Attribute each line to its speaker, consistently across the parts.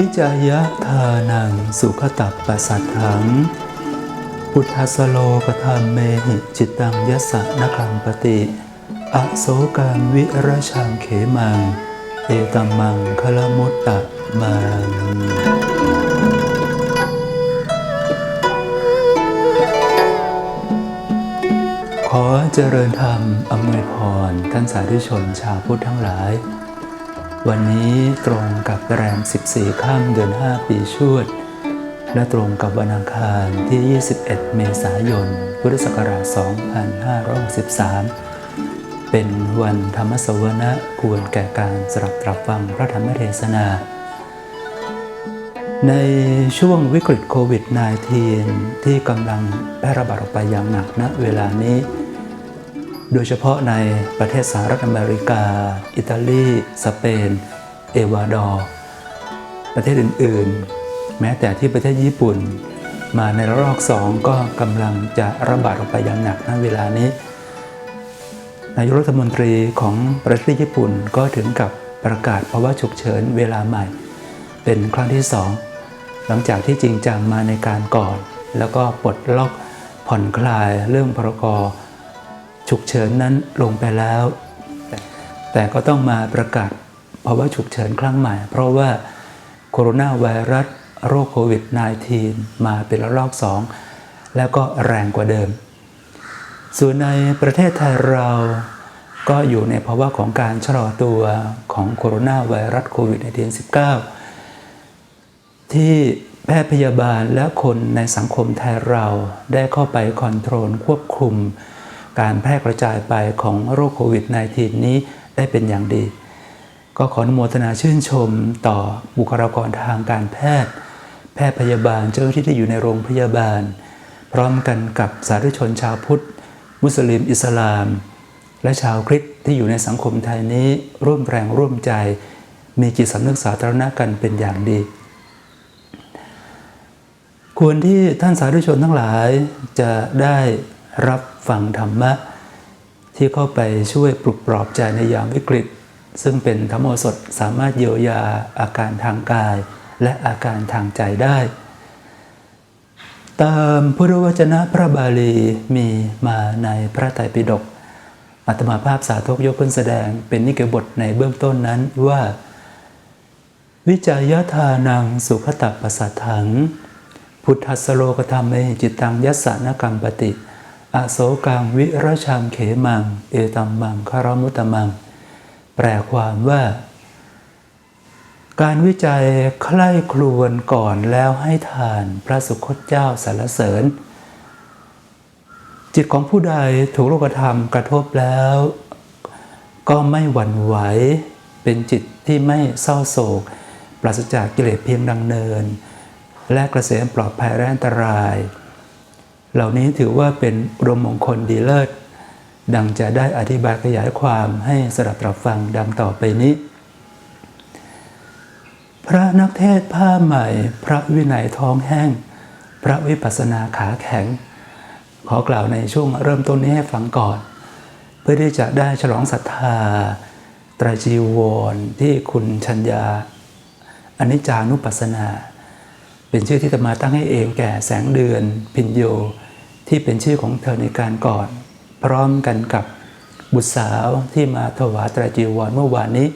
Speaker 1: วิจายะทานังสุขตัปปะสัทถัง พุทธสโลปธรรมเมหิจิตตังยสสะนคัมปติ อโศกังวิรชังเขมัง เอตัมมังคลมุตตะมังขอเจริญธรรมอำนวยพรท่านสาธุชนชาวพุทธทั้งหลาย วันนี้ตรงกับแรม 14 ข้ามเดือน 5 ปีชวด และตรงกับวันอังคารที่ 21 เมษายน พุทธศักราช 2563 เป็นวันธรรมสวนะควรแก่การสรับตรับฟังพระธรรมเทศนา ในช่วงวิกฤตโควิด -19 ที่กำลังแพร่ระบาดออกไปอย่างหนักณเวลานี้ โดยเฉพาะในประเทศสหรัฐอเมริกา อิตาลี สเปน เอวาดอร์ ประเทศอื่น ๆ แม้แต่ที่ประเทศญี่ปุ่น มาในระลอกสองก็กำลังจะระบาดออกไปอย่างหนักณเวลานี้ นายกรัฐมนตรีของประเทศญี่ปุ่นก็ถึงกับประกาศภาวะฉุกเฉินเวลาใหม่ เป็นครั้งที่สองหลังจากที่จริงจังมาในการก่อน แล้วก็ปลดล็อกผ่อนคลายเรื่องพรกร ฉุกเฉินนั้นลงไปแล้ว แต่ก็ต้องมาประกาศภาวะฉุกเฉินครั้งใหม่ เพราะว่าโคโรนาไวรัสโรคโควิด -19 มาเป็นระลอกสองแล้วก็แรงกว่าเดิม ส่วนในประเทศไทยเราก็อยู่ในภาวะของการชะลอตัวของโคโรนาไวรัสโควิด -19 ที่แพทย์พยาบาลและคนในสังคมไทยเราได้เข้าไปคอนโทรลควบคุม การแพร่กระจายไปของโรคโควิด -19 นี้ได้เป็นอย่างดี ก็ขออนุโมทนาชื่นชมต่อบุคลากรทางการแพทย์ แพทย์พยาบาลเจ้าหน้าที่ที่อยู่ในโรงพยาบาล พร้อมกันกับสาธุชนชาวพุทธ มุสลิม อิสลาม และชาวคริสต์ที่อยู่ในสังคมไทยนี้ร่วมแรงร่วมใจ มีจิตสำนึกสาธารณะกันเป็นอย่างดีควรที่ท่านสาธุชนทั้งหลายจะได้รับ ฟังธรรมะ ที่เข้าไปช่วยปลุกปลอบใจในยามวิกฤต ซึ่งเป็นธรรมโอสถสามารถเยียวยาอาการทางกาย และอาการทางใจได้ ตามพุทธวจนะพระบาลีมีมาในพระไตรปิฎกอัตมาภาพสาธกยกขึ้นแสดงเป็นนิเกบทในเบื้องต้นนั้นว่า วิจายทานังสุขตัปปสัทถัง พุทธสโลกธรรมเมจิตตังยัสสานกรรมปติ อโศกังวิรชังเขมัง เอตัมมังคารมุตตมัง แปลความว่า การวิจัยใคร่ครวญก่อนแล้วให้ทานพระสุคตเจ้าสรรเสริญ จิตของผู้ใดถูกโลกธรรมกระทบแล้ว ก็ไม่หวั่นไหวเป็นจิตที่ไม่เศร้าโศก ปราศจากกิเลสเพียงดังเนิน และกระเสมปลอดภัยและอันตราย เหล่านี้ถือว่าเป็นอุดมมงคลดีเลิศ ดังจะได้อธิบายขยายความให้สดับตรับฟังดังต่อไปนี้ พระนักเทศผ้าใหม่ พระวินัยท้องแห้ง พระวิปัสสนาขาแข็ง ขอกล่าวในช่วงเริ่มต้นนี้ให้ฟังก่อน เพื่อที่จะได้ฉลองศรัทธาตรจีวรที่คุณชัญญาอนิจจานุปัสสนา เป็นชื่อที่ตมาตั้งให้เองแก่แสงเดือน พินโย ที่เป็นชื่อของเธอในการก่อน พร้อมกันกับบุตรสาวที่มาถวายตรจีวรเมื่อวานนี้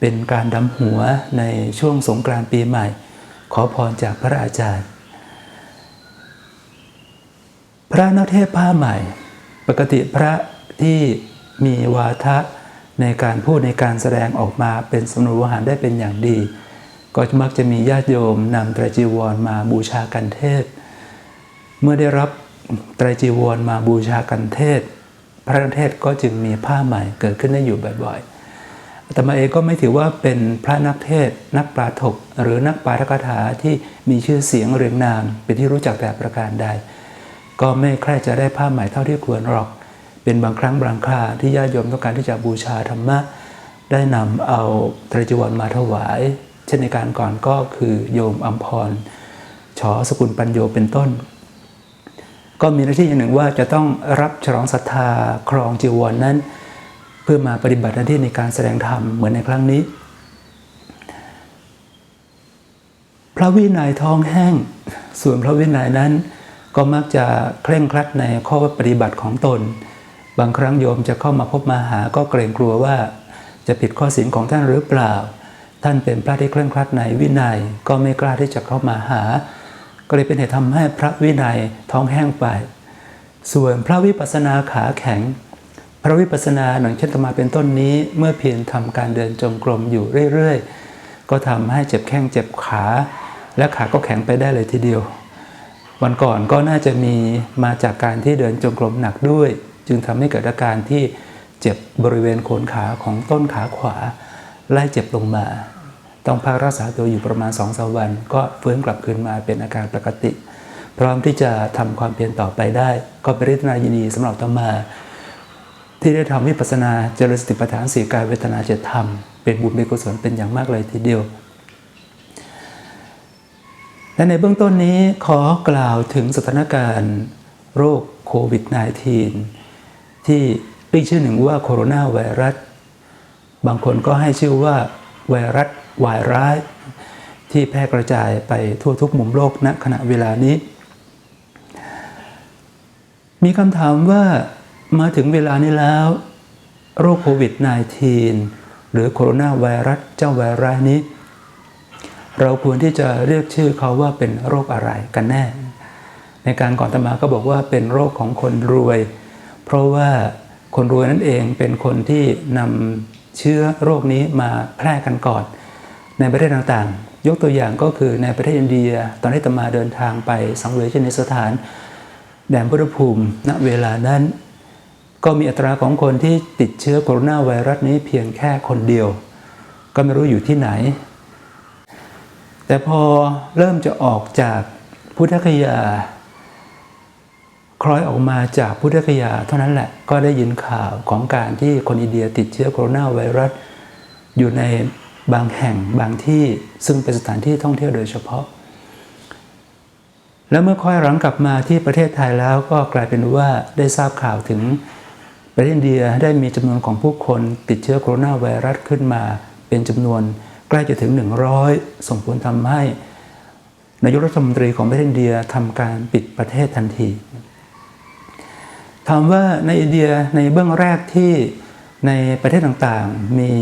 Speaker 1: เป็นการดำหัวในช่วงสงกรานต์ปีใหม่ ขอพรจากพระอาจารย์ พระนเทศผ้าใหม่ ปกติพระที่มีวาทะในการพูดในการแสดงออกมาเป็นสนวนวหารได้เป็นอย่างดี ก็มักจะมีญาติโยมนำตรจีวรมาบูชากันเทศ เมื่อได้รับไตรจีวรมาบูชากันเทศ พระนักเทศก็จึงมีผ้าใหม่เกิดขึ้นได้อยู่บ่อยๆอาตมาเองก็ไม่ถือว่าเป็นพระนักเทศ นักปราถก หรือนักปาฐกถาที่มีชื่อเสียงเรียงนาม เป็นที่รู้จักแต่ประการใด ก็ไม่ใคร่จะได้ผ้าใหม่เท่าที่ควรหรอก เป็นบางครั้งบางคราที่ญาติโยมต้องการที่จะบูชาธรรมะ ได้นำเอาไตรจีวรมาถวาย เช่นในการก่อนก็คือโยมอัมพรชอสกุลปัญโยเป็นต้น ก็มีหน้าที่อย่างหนึ่งว่าจะต้องรับฉลองศรัทธาครองจีวรนนั้น เพื่อมาปฏิบัติหน้าที่ในการแสดงธรรมเหมือนในครั้งนี้ พระวินัยท้องแห้ง ส่วนพระวินัยนั้น ก็มักจะเคร่งครัดในข้อปฏิบัติของตน บางครั้งโยมจะเข้ามาพบมาหาก็เกรงกลัวว่า จะผิดข้อศีลของท่านหรือเปล่า ท่านเป็นพระที่เคร่งครัดในวินัยก็ไม่กล้าที่จะเข้ามาหา ก็เลยเป็นเหตุทำให้พระวินัยท้องแห้งไป ส่วนพระวิปัสสนาขาแข็ง พระวิปัสสนาหนังเช่นตมาเป็นต้นนี้ เมื่อเพียรทำการเดินจงกรมอยู่เรื่อยๆ ก็ทำให้เจ็บแข้งเจ็บขา และขาก็แข็งไปได้เลยทีเดียว วันก่อนก็น่าจะมีมาจากการที่เดินจงกรมหนักด้วย จึงทำให้เกิดอาการที่เจ็บบริเวณโคนขาของต้นขาขวาไล่เจ็บลงมา ต้องพักรักษาตัวอยู่ประมาณ2อสวัน ก็ฟื้นกลับคืนมาเป็นอาการปกติ พร้อมที่จะทำความเพียรต่อไปได้ ก็เป็นริทนายินดีสำหรับตมา ที่ได้ทำวิปัสสนาเจริญสติปัฏฐานสี่กายเวทนาเจตธรรม เป็นบุญเป็นกุศลเป็นอย่างมากเลยทีเดียวและในเบื้องต้นนี้ขอกล่าวถึงสถานการณ์โรคโควิด -19 ที่เรียกชื่อหนึ่งว่าโคโรนาไวรัส บางคนก็ให้ชื่อว่าไวรัส วายร้าย ที่แพร่กระจายไปทั่วทุกมุมโลกณขณะเวลานี้ มีคำถามว่ามาถึงเวลานี้แล้ว โรคโควิด -19 หรือโคโรนาไวรัสเจ้าไวรัสนี้ เราควรที่จะเรียกชื่อเขาว่าเป็นโรคอะไรกันแน่ ในการก่อนตมาก็บอกว่าเป็นโรคของคนรวย เพราะว่าคนรวยนั่นเองเป็นคนที่นำเชื้อโรคนี้มาแพร่กันก่อน ในประเทศต่างๆ ยกตัวอย่างก็คือในประเทศอินเดีย ตอนที่ตมาเดินทางไปสังเวยชนิสถาน แดนพุทธภูมิณเวลานั้น ก็มีอัตราของคนที่ติดเชื้อโคโรนาไวรัสนี้เพียงแค่คนเดียว ก็ไม่รู้อยู่ที่ไหน แต่พอเริ่มจะออกจากพุทธคยา คล้อยออกมาจากพุทธคยา เท่านั้นแหละก็ได้ยินข่าวของการที่คนอินเดียติดเชื้อโคโรนาไวรัสอยู่ใน บางแห่งบางที่ซึ่งเป็นสถานที่ท่องเที่ยวโดยเฉพาะ แล้วเมื่อค่อยหลังกลับมาที่ประเทศไทยแล้วก็กลายเป็นว่าได้ทราบข่าวถึงประเทศอินเดียได้มีจำนวนของผู้คนติดเชื้อโคโรนาไวรัสขึ้นมา เป็นจำนวนใกล้จะถึง 100 ส่งผลทำให้นายกรัฐมนตรีของประเทศอินเดียทำการปิดประเทศทันทีถามว่าในอินเดียในเบื้องแรกที่ในประเทศต่างๆ มี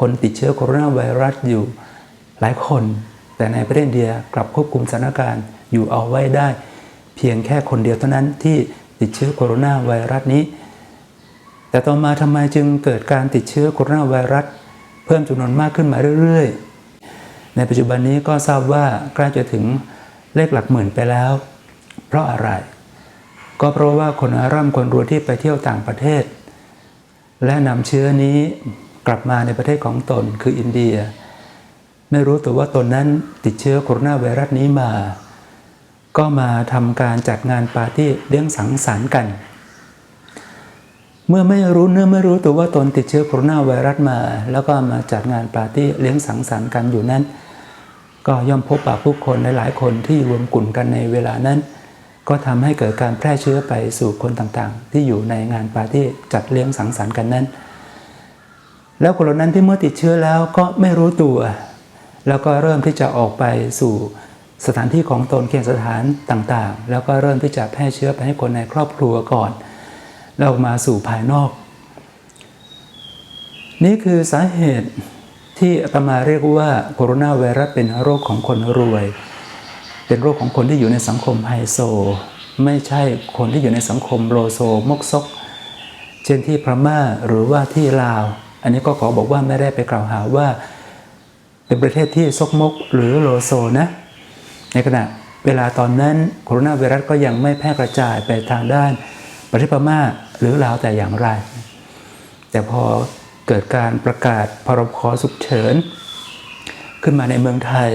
Speaker 1: คนติดเชื้อโคโรนาไวรัสอยู่หลายคน แต่ในประเทศอินเดียกลับควบคุมสถานการณ์อยู่เอาไว้ได้ เพียงแค่คนเดียวเท่านั้นที่ติดเชื้อโคโรนาไวรัสนี้ แต่ต่อมาทำไมจึงเกิดการติดเชื้อโคโรนาไวรัส เพิ่มจำนวนมากขึ้นมาเรื่อยๆ ในปัจจุบันนี้ก็ทราบว่าใกล้จะถึงเลขหลักหมื่นไปแล้ว เพราะอะไร ก็เพราะว่าคนร่ำคนรวยที่ไปเที่ยวต่างประเทศ และนำเชื้อนี้ กลับมาในประเทศของตนคืออินเดีย ไม่รู้ตัวว่าตนนั้นติดเชื้อโคโรนาไวรัสนี้มา ก็มาทำการจัดงานปาร์ตี้เลี้ยงสังสรรค์กัน เมื่อไม่รู้เนื้อไม่รู้ตัวว่าตนติดเชื้อโคโรนาไวรัสมา แล้วก็มาจัดงานปาร์ตี้เลี้ยงสังสรรค์กันอยู่นั้น ก็ย่อมพบปะผู้คนหลายๆ คนที่รวมกลุ่มกันในเวลานั้นก็ทำให้เกิดการแพร่เชื้อไปสู่คนต่างๆ ที่อยู่ในงานปาร์ตี้จัดเลี้ยงสังสรรค์กันนั้น แล้วคนเหล่านั้นที่เมื่อติดเชื้อแล้วก็ไม่รู้ตัว แล้วก็เริ่มที่จะออกไปสู่สถานที่ของตนเคหสถานต่างๆ แล้วก็เริ่มที่จะแพร่เชื้อไปให้คนในครอบครัวก่อน แล้วมาสู่ภายนอก นี่คือสาเหตุที่อาตมาเรียกว่าโคโรนาไวรัสเป็นโรคของคนรวย เป็นโรคของคนที่อยู่ในสังคมไฮโซ ไม่ใช่คนที่อยู่ในสังคมโลโซมกซก เช่นที่พม่าหรือว่าที่ลาว อันนี้ก็ขอบอกว่าไม่ได้ไปกล่าวหาว่า เป็นประเทศที่ซกมกหรือโลโซนะ ในขณะเวลาตอนนั้นโคโรนาไวรัสก็ยังไม่แพร่กระจายไปทางด้านประเทศพม่าหรือลาวแต่อย่างไร แต่พอเกิดการประกาศพรบฉุกเฉิน ขึ้นมาในเมืองไทย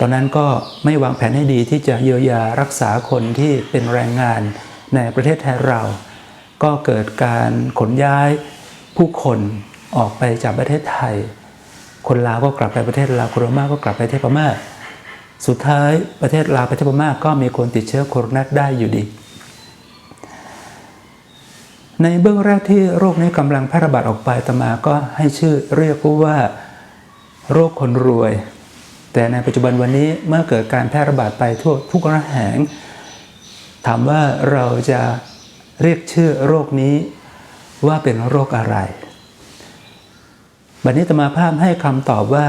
Speaker 1: ตอนนั้นก็ไม่วางแผนให้ดีที่จะเยียวยารักษาคนที่เป็นแรงงานในประเทศไทยเรา ก็เกิดการขนย้าย ผู้คนออกไปจากประเทศไทย คนลาวก็กลับไปประเทศลาวคนพม่าก็กลับไปประเทศพม่าสุดท้ายประเทศลาวประเทศพม่าก็มีคนติดเชื้อโคโรนาได้อยู่ดี ในเบื้องแรกที่โรคนี้กำลังแพร่ระบาดออกไปตมาก็ให้ชื่อเรียกว่า โรคคนรวยแแต่ในปัจจุบันวันนี้เมื่อเกิดการแพร่ระบาดไปทั่วทุกระแหง ถามว่าเราจะเรียกชื่อโรคนี้ ว่าเป็นโรคอะไร บัดนี้ตมาภาพให้คำตอบว่า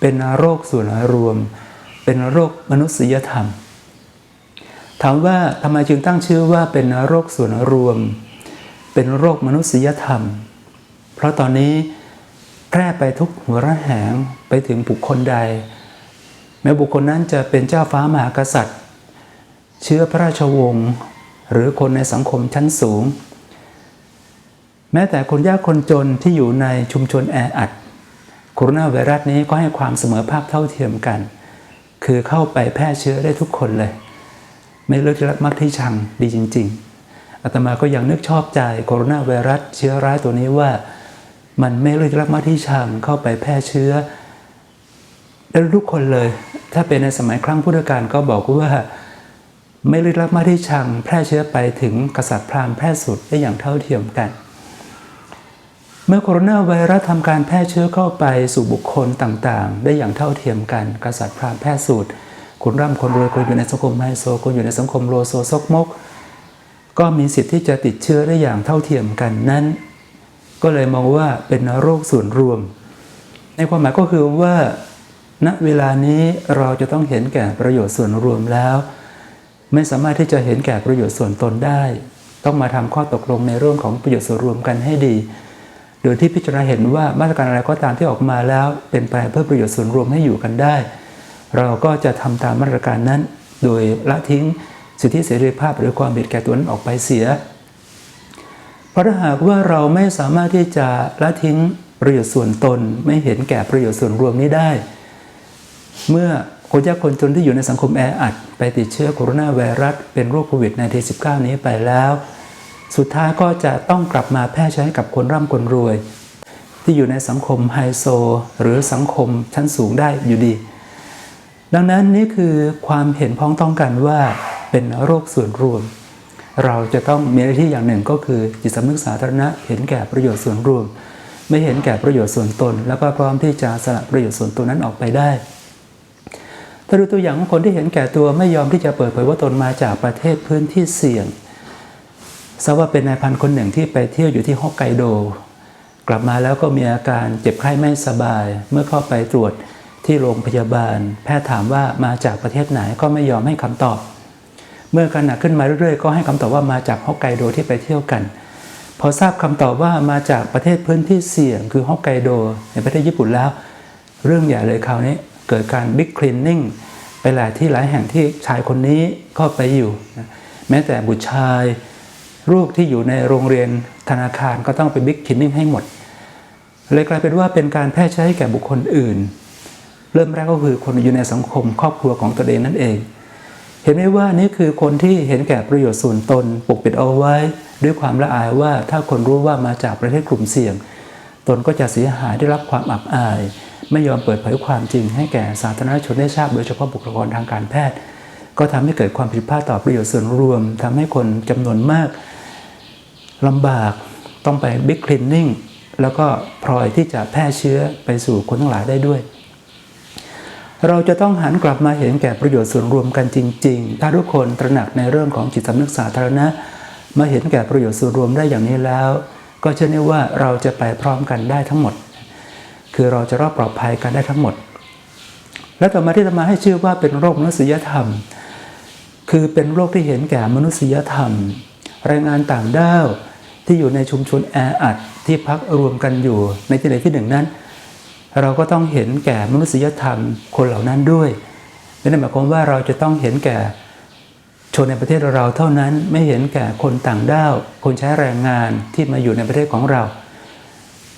Speaker 1: เป็นโรคส่วนรวม เป็นโรคมนุษยธรรม ถามว่าทำไมจึงตั้งชื่อว่าเป็นโรคส่วนรวม เป็นโรคมนุษยธรรม เพราะตอนนี้แพร่ไปทุกหัวระแหงไปถึงบุคคลใด แม้บุคคลนั้นจะเป็นเจ้าฟ้ามหากษัตริย์ เชื้อพระราชวงศ์หรือคนในสังคมชั้นสูง แม้แต่คนยากคนจนที่อยู่ในชุมชนแออัดโคโรนาไวรัสนี้ก็ให้ความเสมอภาคเท่าเทียมกัน คือเข้าไปแพร่เชื้อได้ทุกคนเลย ไม่เลือกที่รักมักที่ชังดีจริง ๆอาตมาก็ยังนึกชอบใจโคโรนาไวรัสเชื้อร้ายตัวนี้ว่า มันไม่เลือกที่รักมักที่ชังเข้าไปแพร่เชื้อได้ทุกคนเลย ถ้าเป็นในสมัยครั้งพุทธกาลก็บอกว่าไม่ลึกลับมาที่ชัง แพร่เชื้อไปถึงกษัตริย์พราหมณ์แพร่สุดได้อย่างเท่าเทียมกัน เมื่อโคโรนาไวรัสทำการแพร่เชื้อเข้าไปสู่บุคคลต่างๆ ได้อย่างเท่าเทียมกันกษัตริย์พราหมณ์แพร่สุดคนร่ำคนรวยคนอยู่ในสังคมไฮโซคนอยู่ในสังคมโลโซซกมก ก็มีสิทธิ์ที่จะติดเชื้อได้อย่างเท่าเทียมกันนั้น ก็เลยมองว่าเป็นโรคส่วนรวม ในความหมายก็คือว่า ณเวลานี้เราจะต้องเห็นแก่ประโยชน์ส่วนรวมแล้ว ไม่สามารถที่จะเห็นแก่ประโยชน์ส่วนตนได้ ต้องมาทำข้อตกลงในเรื่องของประโยชน์ส่วนรวมกันให้ดี โดยที่พิจารณาเห็นว่ามาตรการอะไรก็ตามที่ออกมาแล้วเป็นไปเพื่อประโยชน์ส่วนรวมให้อยู่กันได้ เราก็จะทำตามมาตรการนั้น โดยละทิ้งสิทธิเสรีภาพหรือความเห็นแก่ตัวนั้นออกไปเสีย เพราะถ้าหากว่าเราไม่สามารถที่จะละทิ้งประโยชน์ส่วนตนไม่เห็นแก่ประโยชน์ส่วนรวมนี้ได้ เมื่อคนยากคนจนที่อยู่ในสังคมแออัด ไปติดเชื้อโคโรนาไวรัสเป็นโรคโควิด -19 นี้ไปแล้ว สุดท้ายก็จะต้องกลับมาแพร่เชื้อให้กับคนร่ำคนรวย ที่อยู่ในสังคมไฮโซ หรือสังคมชั้นสูงได้อยู่ดี ดังนั้นนี่คือความเห็นพ้องต้องกันว่าเป็นโรคส่วนรวม เราจะต้องมีหน้าที่อย่างหนึ่งก็คือจิตสำนึกสาธารณะเห็นแก่ประโยชน์ส่วนรวม ไม่เห็นแก่ประโยชน์ส่วนตน แล้วก็พร้อมที่จะสละประโยชน์ส่วนตนนั้นออกไปได้ถ้าดูตัวอย่างของคนที่เห็นแก่ตัวไม่ยอมที่จะเปิดเผยว่าตนมาจากประเทศพื้นที่เสี่ยง ทราบว่าเป็นนายพันคนหนึ่งที่ไปเที่ยวอยู่ที่ฮอกไกโด กลับมาแล้วก็มีอาการเจ็บไข้ไม่สบาย เมื่อเข้าไปตรวจที่โรงพยาบาล แพทย์ถามว่ามาจากประเทศไหนก็ไม่ยอมให้คำตอบ เมื่อการหนักขึ้นมาเรื่อยๆ ก็ให้คำตอบว่ามาจากฮอกไกโดที่ไปเที่ยวกัน พอทราบคำตอบว่ามาจากประเทศพื้นที่เสี่ยงคือฮอกไกโดในประเทศญี่ปุ่นแล้ว เรื่องใหญ่เลยคราวนี้เกิดการบิ๊กคลีนนิ่งไปหลายที่หลายแห่งที่ชายคนนี้ก็ไปอยู่ แม้แต่บุตรชาย ลูกที่อยู่ในโรงเรียนธนาคารก็ต้องไปบิ๊กคลีนนิ่งให้หมด เลยกลายเป็นว่าเป็นการแพร่เชื้อให้แก่บุคคลอื่น เริ่มแรกก็คือคนอยู่ในสังคมครอบครัวของตนเองนั่นเอง เห็นไหมว่านี่คือคนที่เห็นแก่ประโยชน์ส่วนตนปกปิดเอาไว้ ด้วยความละอายว่าถ้าคนรู้ว่ามาจากประเทศกลุ่มเสี่ยง ตนก็จะเสียหายได้รับความอับอาย ไม่ยอมเปิดเผยความจริง ให้แก่สาธารณชนได้ทราบโดยเฉพาะบุคลากรทางการแพทย์ก็ทำให้เกิดความผิดพลาดต่อประโยชน์ส่วนรวมทำให้คนจำนวนมาก ลำบากต้องไปบิ๊กคลีนนิ่งแล้วก็พลอยที่จะแพร่เชื้อไปสู่คนทั้งหลายได้ด้วย เราจะต้องหันกลับมาเห็นแก่ประโยชน์ส่วนรวมกันจริง ๆ ถ้าทุกคนตระหนักในเรื่องของจิตสำนึกสาธารณะ มาเห็นแก่ประโยชน์ส่วนรวมได้อย่างนี้แล้ว ก็เชื่อได้ว่าเราจะไปพร้อมกันได้ทั้งหมด คือเราจะรอดปลอดภัยกันได้ทั้งหมด และต่อมาที่จะมาให้ชื่อว่าเป็นโรคมนุษยธรรม คือเป็นโรคที่เห็นแก่มนุษยธรรม แรงงานต่างด้าวที่อยู่ในชุมชนแออัดที่พักรวมกันอยู่ในที่ใดที่หนึ่งนั้น เราก็ต้องเห็นแก่มนุษยธรรมคนเหล่านั้นด้วยไม่ได้หมายความว่าเราจะต้องเห็นแก่ชนในประเทศเราเท่านั้นไม่เห็นแก่คนต่างด้าว คนใช้แรงงานที่มาอยู่ในประเทศของเรา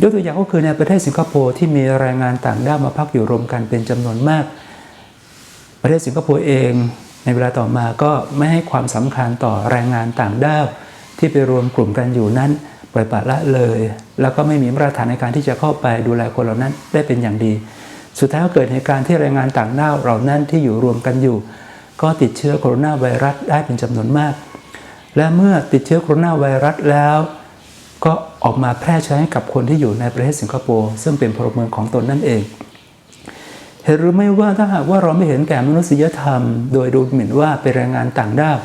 Speaker 1: ยกตัวอย่างก็คือในประเทศสิงคโปร์ที่มีแรงงานต่างด้าวมาพักอยู่รวมกันเป็นจำนวนมาก ประเทศสิงคโปร์เอง ในเวลาต่อมาก็ไม่ให้ความสำคัญต่อแรงงานต่างด้าวที่ไปรวมกลุ่มกันอยู่นั้นปล่อยปละละเลย แล้วก็ไม่มีมาตรฐานในการที่จะเข้าไปดูแลคนเหล่านั้นได้เป็นอย่างดี สุดท้ายก็เกิดเหตุการณ์ที่แรงงานต่างด้าวเหล่านั้นที่อยู่รวมกันอยู่ ก็ติดเชื้อโคโรนาไวรัสได้เป็นจำนวนมาก และเมื่อติดเชื้อโคโรนาไวรัสแล้ว ก็ออกมาแพร่เชื้อให้กับคนที่อยู่ในประเทศสิงคโปร์ซึ่งเป็นพลเมืองของตนนั่นเอง เห็นหรือไม่ว่าถ้าหากว่าเราไม่เห็นแก่มนุษยธรรม โดยดูหมิ่นว่าเป็นแรงงานต่างด้าว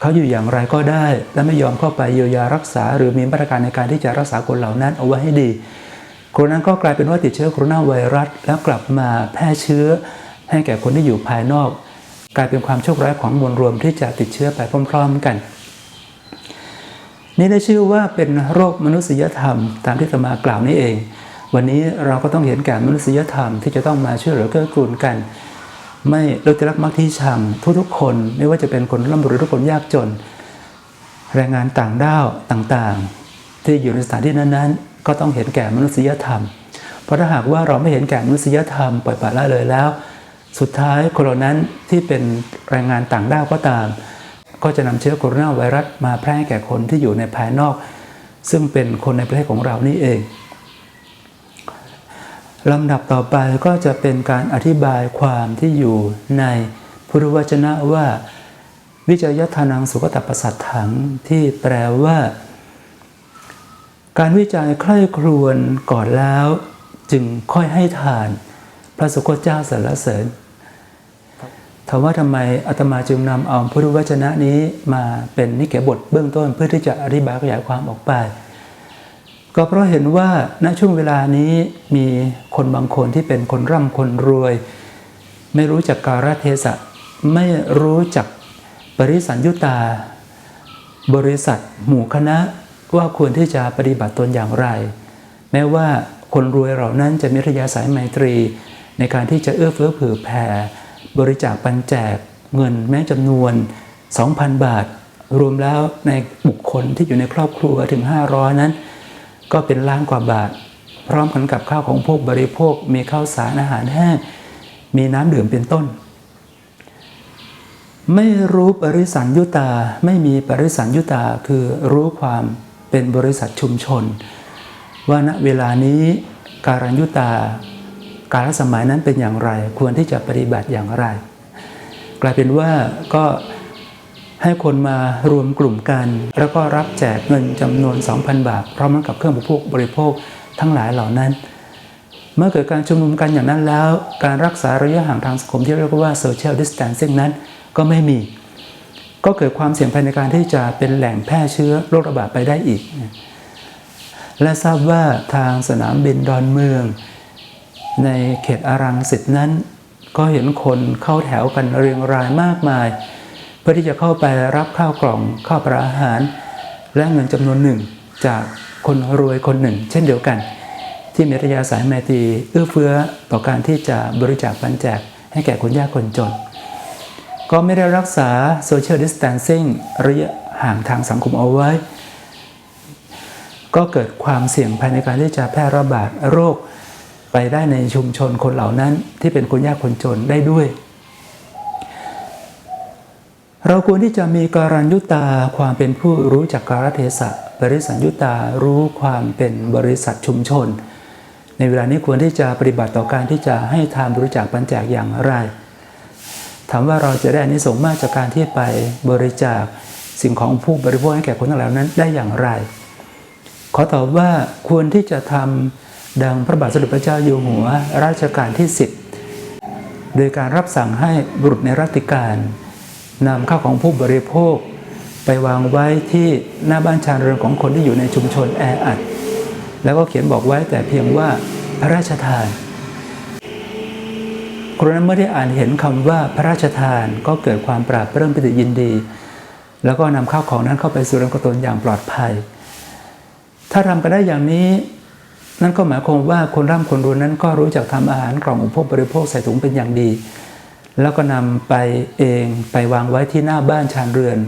Speaker 1: เขาอยู่อย่างไรก็ได้ และไม่ยอมเข้าไปเยียวยารักษา หรือมีมาตรการในการที่จะรักษาคนเหล่านั้นเอาไว้ให้ดีคนนั้นก็กลายเป็นว่าติดเชื้อโคโรนาไวรัส แล้วกลับมาแพร่เชื้อ ให้แก่คนที่อยู่ภายนอก กลายเป็นความโชคร้ายของมวลรวมที่จะติดเชื้อไปพร้อม ๆกัน นี่ได้ชื่อว่าเป็นโรคมนุษยธรรมตามที่ตมากล่าวนี้เอง วันนี้เราก็ต้องเห็นแก่มนุษยธรรมที่จะต้องมาช่วยเหลือเกื้อกูลกัน ไม่ลดจรักมักที่ชังทุกๆคนไม่ว่าจะเป็นคนร่ำรวยหรือคนยากจน แรงงานต่างด้าวต่างๆ ที่อยู่ในสถานที่นั้นๆ ก็ต้องเห็นแก่มนุษยธรรม เพราะถ้าหากว่าเราไม่เห็นแก่มนุษยธรรมปล่อยปละละเลยแล้ว สุดท้ายคนเหล่านั้นที่เป็นแรงงานต่างด้าวก็ตาม ก็จะนำเชื้อโคโรนาไวรัสมาแพร่แก่คนที่อยู่ในภายนอก ซึ่งเป็นคนในประเทศของเรานี่เอง ลำดับต่อไปก็จะเป็นการอธิบายความที่อยู่ในพุทธวจนะว่า วิจยทานังสุขตัปปสัตถังที่แปลว่า การวิจัยใคร่ครวญก่อนแล้ว จึงค่อยให้ทาน พระสุคตเจ้าสรรเสริญถามว่าทำไมอาตมาจึงนำเอาพุทธวจนะนี้มาเป็นนิเกบทเบื้องต้นเพื่อที่จะอธิบายขยายความออกไป ก็เพราะเห็นว่าณช่วงเวลานี้มีคนบางคนที่เป็นคนร่ำคนรวย ไม่รู้จักการเทศะไม่รู้จักปริสัญยุตา บริษัทหมู่คณะว่าควรที่จะปฏิบัติตนอย่างไร แม้ว่าคนรวยเหล่านั้นจะมีระยาสายไมตรี ในการที่จะเอื้อเฟื้อเผื่อแผ่ บริจาคปันแจกเงินแม้จำนวน 2,000 บาท รวมแล้วในบุคคลที่อยู่ในครอบครัวถึง 500 นั้น ก็เป็นล้านกว่าบาท พร้อมกันกับข้าวของพวกบริโภค มีข้าวสารอาหารแห้งมีน้ำดื่มเป็นต้น ไม่รู้ปริสัญยุตาไม่มีปริสัญยุตาคือรู้ความเป็นบริษัทชุมชน ว่าณเวลานี้การัญยุตาการสมัยนั้นเป็นอย่างไร ควรที่จะปฏิบัติอย่างไร กลายเป็นว่าก็ ให้คนมารวมกลุ่มกัน แล้วก็รับแจกเงินจำนวน 2,000 บาท พร้อมกับเครื่องบริโภคบริโภคทั้งหลายเหล่านั้น เมื่อเกิดการชุมนุมกันอย่างนั้นแล้ว การรักษาระยะห่างทางสังคมที่เรียกว่า social distancing นั้นก็ไม่มี ก็เกิดความเสี่ยงภายในการที่จะเป็นแหล่งแพร่เชื้อโรคระบาดไปได้อีก และทราบว่าทางสนามบินดอนเมือง ในเขตอารังสิตนั้น ก็เห็นคนเข้าแถวกันเรียงรายมากมาย เพื่อที่จะเข้าไปรับข้าวกล่องข้าวปลาอาหาร และเงินจำนวนหนึ่งจากคนรวยคนหนึ่ง เช่นเดียวกัน ที่เมีระยาสายแมตีเอื้อเฟื้อต่อการที่จะบริจาคปันแจกให้แก่คนยากคนจน ก็ไม่ได้รักษา social distancing ระยะห่างทางสังคมเอาไว้ ก็เกิดความเสี่ยงภายในการที่จะแพร่ระบาดโรคไปได้ในชุมชนคนเหล่านั้นที่เป็นคนยากคนจนได้ด้วย เราควรที่จะมีการัญยุตาความเป็นผู้รู้จักการเทศะบริสัญยุตารู้ความเป็นบริษัทชุมชน ในเวลานี้ควรที่จะปฏิบัติต่อการที่จะให้ทานบริจาคปันแจกอย่างไรถามว่าเราจะได้อานิสงส์มากจากการที่ไปบริจาคสิ่งของผู้บริโภคให้แก่คนทั้งหลายนั้นได้อย่างไร ขอตอบว่าควรที่จะทำดังพระบาทสมเด็จพระเจ้าอยู่หัวรัชกาลที่ 10 โดยการรับสั่งให้บุรุษในรัติการ นำข้าวของผู้บริโภค ไปวางไว้ที่หน้าบ้านชานเรือนของคนที่อยู่ในชุมชนแออัด แล้วก็เขียนบอกไว้แต่เพียงว่าพระราชทานครูนั้นเมื่อได้อ่านเห็นคำว่าพระราชทานก็เกิดความปราบเริ่มปิติยินดี แล้วก็นำข้าวของนั้นเข้าไปสู่รือนกตนอย่างปลอดภัย ถ้าทำกันได้อย่างนี้ นั่นก็หมายความว่าคนร่ำคนรวยนั้นก็รู้จักทำอาหารกล่องอุปโภคบริโภคใส่ถุงเป็นอย่างดี แล้วก็นำไปเองไปวางไว้ที่หน้าบ้านชานเรือน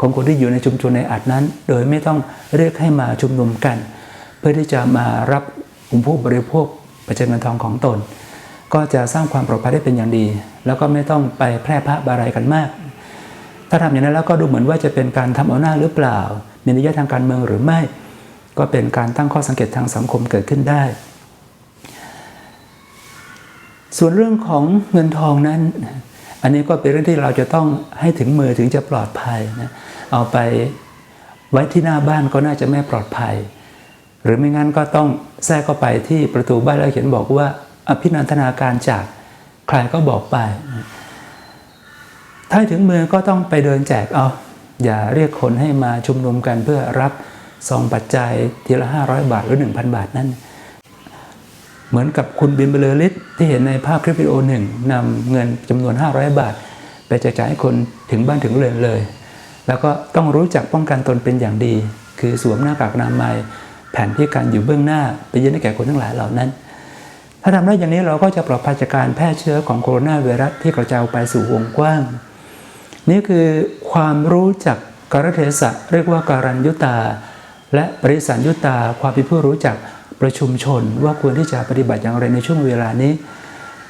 Speaker 1: ของคนที่อยู่ในชุมชนในอัดนั้น โดยไม่ต้องเรียกให้มาชุมนุมกัน เพื่อที่จะมารับอุปโภคบริโภคปัจจัยเงินทองของตน ก็จะสร้างความปลอดภัยได้เป็นอย่างดี แล้วก็ไม่ต้องไปแพร่พระบารายกันมาก ถ้าทำอย่างนั้นแล้วก็ดูเหมือนว่าจะเป็นการทำเอาหน้าหรือเปล่า มีนัยยะทางการเมืองหรือไม่ ก็เป็นการตั้งข้อสังเกตทางสังคมเกิดขึ้นได้ ส่วนเรื่องของเงินทองนั้น อันนี้ก็เป็นเรื่องที่เราจะต้องให้ถึงมือถึงจะปลอดภัยนะเอาไปไว้ที่หน้าบ้านก็น่าจะไม่ปลอดภัย หรือไม่งั้นก็ต้องแทรกเข้าไปที่ประตูบ้านแล้วเขียนบอกว่า อภินันทนาการจากใครก็บอกไป ถ้าถึงมือก็ต้องไปเดินแจกเอาอย่าเรียกคนให้มาชุมนุมกันเพื่อรับซองปัจจัยทีละ 500 บาทหรือ 1,000 บาทนั่น เหมือนกับคุณบินเบลอฤทธิ์ที่เห็นในภาพคลิปวิดีโอหนึ่งนำเงินจำนวน 500 บาท ไปแจกจ่ายให้คนถึงบ้านถึงเรือนเลย แล้วก็ต้องรู้จักป้องกันตนเป็นอย่างดี คือสวมหน้ากากอนามัยแผ่นที่กันอยู่เบื้องหน้าไปยื่นให้แก่คนทั้งหลายเหล่านั้น ถ้าทำได้อย่างนี้เราก็จะปลอดภัยจากการแพร่เชื้อของโคโรนาไวรัสที่กระจายออกไปสู่วงกว้าง นี่คือความรู้จักกรเทศะเรียกว่าการัญยุตา และปริสัญยุตาความเป็นผู้รู้จัก ประชุมชนว่าควรที่จะปฏิบัติอย่างไรในช่วงเวลานี้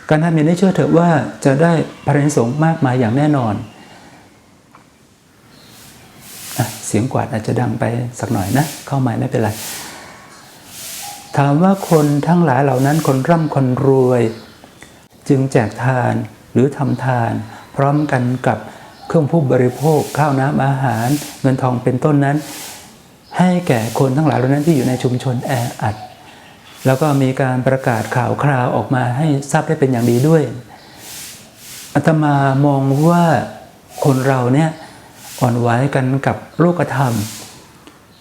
Speaker 1: การทำอย่างนี้เชื่อเถอะว่าจะได้พระนิสงฆ์มากมายอย่างแน่นอนอเสียงกวาดอาจจะดังไปสักหน่อยนะ เข้าม่ไม่เป็นไร ถามว่าคนทั้งหลายเหล่านั้นคนร่ำคนรวย จึงแจกทานหรือทำทาน พร้อมกันกับเครื่องผู้บริโภคข้าวน้ำอาหาร เงินทองเป็นต้นนั้น ให้แก่คนทั้งหลายเหล่านั้นที่อยู่ในชุมชนแออัด แล้วก็มีการประกาศข่าวคราวออกมาให้ทราบได้เป็นอย่างดีด้วยอาตมามองว่าคนเราเนี่ยอ่อนไหวกันกับโลกธรรม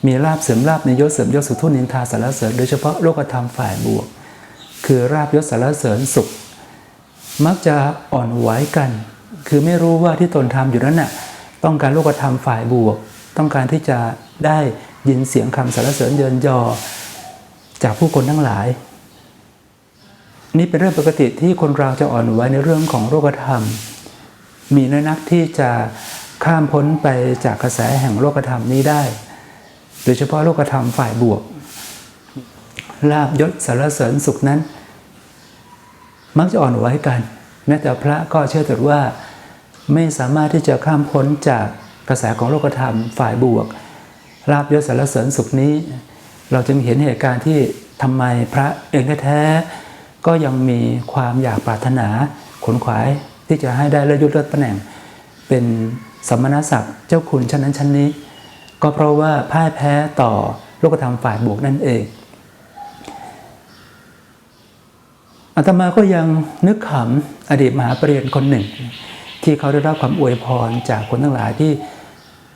Speaker 1: มีลาบเสริมลาบในยศเสริมยศสุทุนินทาสารเสริญโดยเฉพาะโลกธรรมฝ่ายบวก คือราบยศสารเสริญสุข มักจะอ่อนไหวกัน คือไม่รู้ว่าที่ตนทำอยู่นั้นน่ะต้องการโลกธรรมฝ่ายบวก ต้องการที่จะได้ยินเสียงคำสารเสริญเยินยอ จากผู้คนทั้งหลาย นี่เป็นเรื่องปกติที่คนเราจะอ่อนไหวในเรื่องของโลกธรรม มีน้อยนักที่จะข้ามพ้นไปจากกระแสแห่งโลกธรรมนี้ได้ โดยเฉพาะโลกธรรมฝ่ายบวกลาบยศสารเสริญสุขนั้น มักจะอ่อนไหวกันแม้แต่พระก็เชื่อถือว่าไม่สามารถที่จะข้ามพ้นจากกระแสของโลกธรรมฝ่ายบวกลาบยศสารเสริญสุขนี้ เราจึงเห็นเหตุการณ์ที่ทำไมพระเองแท้ๆก็ยังมีความอยากปรารถนาขนขวายที่จะให้ได้เลือนยศเลือนตำแหน่ง เป็นสมณศักดิ์เจ้าคุณชั้นนั้นชั้นนี้ ก็เพราะว่าพ่ายแพ้ต่อโลกธรรมฝ่ายบวกนั่นเองอาตมาก็ยังนึกขำอดีตมหาปรริญญาคนหนึ่ง ที่เขาได้รับความอวยพรจากคนทั้งหลายที่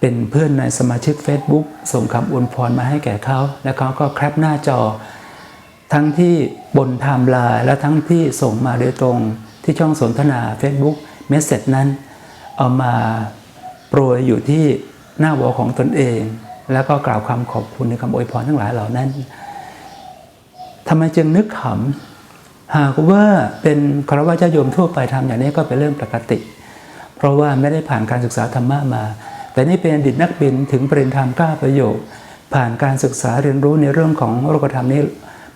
Speaker 1: เป็นเพื่อนในสมาชิก Facebook ส่งคำอวยพรมาให้แก่เขา และเขาก็แคปหน้าจอ ทั้งที่บนไทม์ไลน์และทั้งที่ส่งมาโดยตรงที่ช่องสนทนา Facebook เมสเซจนั้น เอามาโปรยอยู่ที่หน้าวอของตนเอง แล้วก็กล่าวคำขอบคุณในคำอวยพรทั้งหลายเหล่านั้นทำไมจึงนึกขำหากว่าเป็นคารวะเจ้าโยมทั่วไปทำอย่างนี้ก็เป็นเรื่องปกติ เพราะว่าไม่ได้ผ่านการศึกษาธรรมะมา แต่นี่เป็นอดีตนักบินถึงปริญญาธรรมก้าประโยค ผ่านการศึกษาเรียนรู้ในเรื่องของโลกธรรมนี้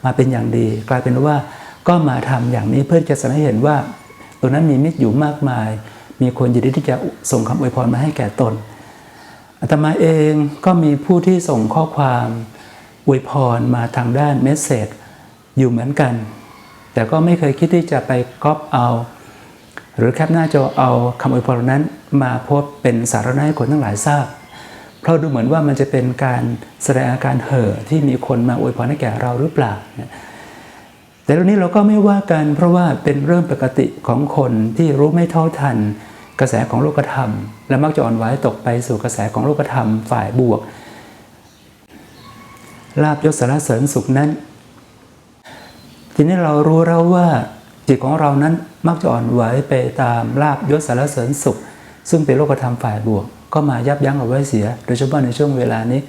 Speaker 1: มาเป็นอย่างดี กลายเป็นว่าก็มาทำอย่างนี้เพื่อจะแสดงให้เห็นว่า ตรงนั้นมีมิตรอยู่มากมาย มีคนยินดีที่จะส่งคำอวยพรมาให้แก่ตนอาตมาเองก็มีผู้ที่ส่งข้อความอวยพรมาทางด้านเมสเซจอยู่เหมือนกัน แต่ก็ไม่เคยคิดที่จะไปก๊อปเอา หรือแคปหน้าจอเอาคำอวยพรนั้นมาโพสเป็นสาระให้คนทั้งหลายทราบ เพราะดูเหมือนว่ามันจะเป็นการแสดงอาการเห่อที่มีคนมาอวยพรให้แก่เราหรือเปล่า แต่เรื่องนี้เราก็ไม่ว่ากันเพราะว่าเป็นเรื่องปกติของคนที่รู้ไม่เท่าทัน กระแสของโลกธรรม และมักจะอ่อนไหวตกไปสู่กระแสของโลกธรรมฝ่ายบวกลาบยศสารเสริญสุขนั้น ทีนี้เรารู้แล้วว่า จิตของเรานั้นมักจะอ่อนไหวไปตามลาบยศสารเสริญสุข ซึ่งเป็นโลกธรรมฝ่ายบวก ก็มายับยั้งเอาไว้เสีย โดยเฉพาะในช่วงเวลานี้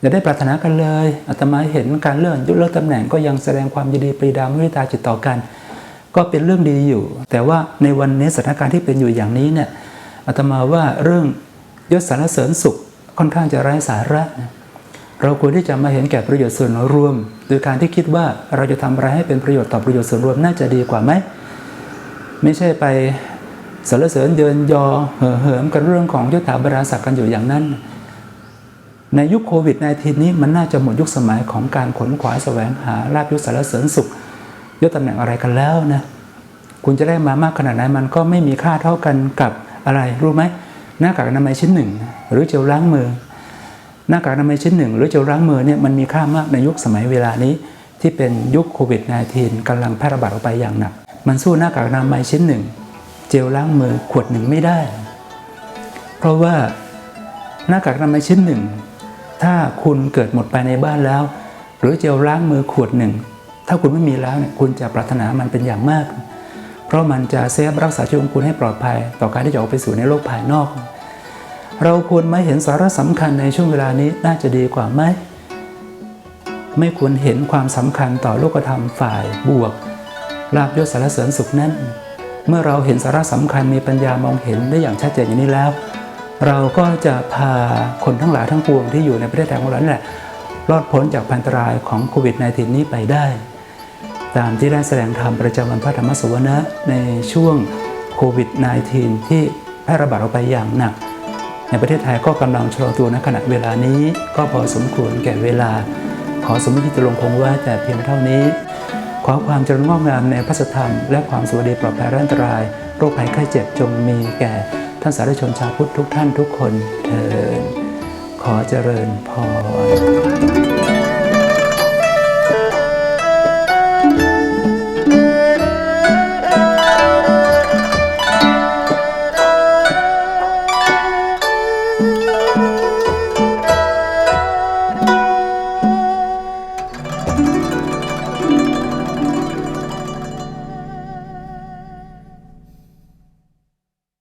Speaker 1: อย่าได้ปรารถนากันเลยอาตมาเห็นการเลื่อนยศเลิกตำแหน่งก็ยังแสดงความยินดีปรีดามุทิตาจิตต่อกัน ก็เป็นเรื่องดีอยู่ แต่ว่าในวันนี้สถานการณ์ที่เป็นอยู่อย่างนี้เนี่ยอาตมาว่าเรื่องยศสารเสริญสุขค่อนข้างจะไร้สาระนะ เราควรที่จะมาเห็นแก่ประโยชน์ส่วนรวม โดยการที่คิดว่าเราจะทำอะไรให้เป็นประโยชน์ต่อประโยชน์ส่วนรวมน่าจะดีกว่าไหม ไม่ใช่ไปสรรเสริญเดินยอเห่อเหิมกันเรื่องของยศถาบรรดาศักดิ์กันอยู่อย่างนั้น ในยุคโควิด -19 นี้มันน่าจะหมดยุคสมัยของการขนขวายแสวงหาลาบยศสารเสริญสุขยศตำแหน่งอะไรกันแล้วนะคุณจะได้มามากขนาดไหนมันก็ไม่มีค่าเท่ากันกับอะไรรู้ไหมหน้ากากอนามัยชิ้นหนึ่ง หรือเจลล้างมือ หน้ากากอนามัยชิ้นหนึ่ง หรือเจลล้างมือเนี่ยมันมีค่ามากในยุคสมัยเวลานี้ ที่เป็นยุคโควิด -19 กำลังแพร่ระบาดออกไปอย่างหนัก มันสู้หน้ากากอนามัยชิ้นหนึ่ง เจลล้างมือขวดหนึ่งไม่ได้ เพราะว่าหน้ากากอนามัยชิ้นหนึ่ง ถ้าคุณเกิดหมดไปในบ้านแล้ว หรือเจลล้างมือขวดหนึ่ง ถ้าคุณไม่มีแล้วเนี่ยคุณจะปรารถนามันเป็นอย่างมาก เพราะมันจะเซฟรักษาชีวิตของคุณให้ปลอดภัย ต่อการที่จะออกไปสู่ในโลกภายนอก เราควรไม่เห็นสาระสำคัญในช่วงเวลานี้น่าจะดีกว่าไหมไม่ควรเห็นความสำคัญต่อโลกธรรมฝ่ายบวกลาบยศสารเสริญสุขนั้น เมื่อเราเห็นสาระสำคัญมีปัญญามองเห็นได้อย่างชัดเจนอย่างนี้แล้ว เราก็จะพาคนทั้งหลายทั้งปวงที่อยู่ในประเทศไทยของเรานี่แหละรอดพ้นจากพันตรายของโควิด -19 นี้ไปได้ ตามที่ได้แสดงธรรมประจำวันพระธรรมสวนะในช่วงโควิด -19 ที่แพร่ระบาดออกไปอย่างหนัก ในประเทศไทยก็กำลังชะลอตัวในขณะเวลานี้ก็พอสมควรแก่เวลา ขอสมมติที่จะลงคงไว่าแต่เพียงเท่านี้ ขอความเจริญงอกงามในพระธรรม และความสวัสดีปลอดภัยร้อันตราย โรคภัยไข้เจ็บจงมีแก่ท่านสาธุชนชาวพุทธทุกท่านทุกคนเถิดขอเจริญพร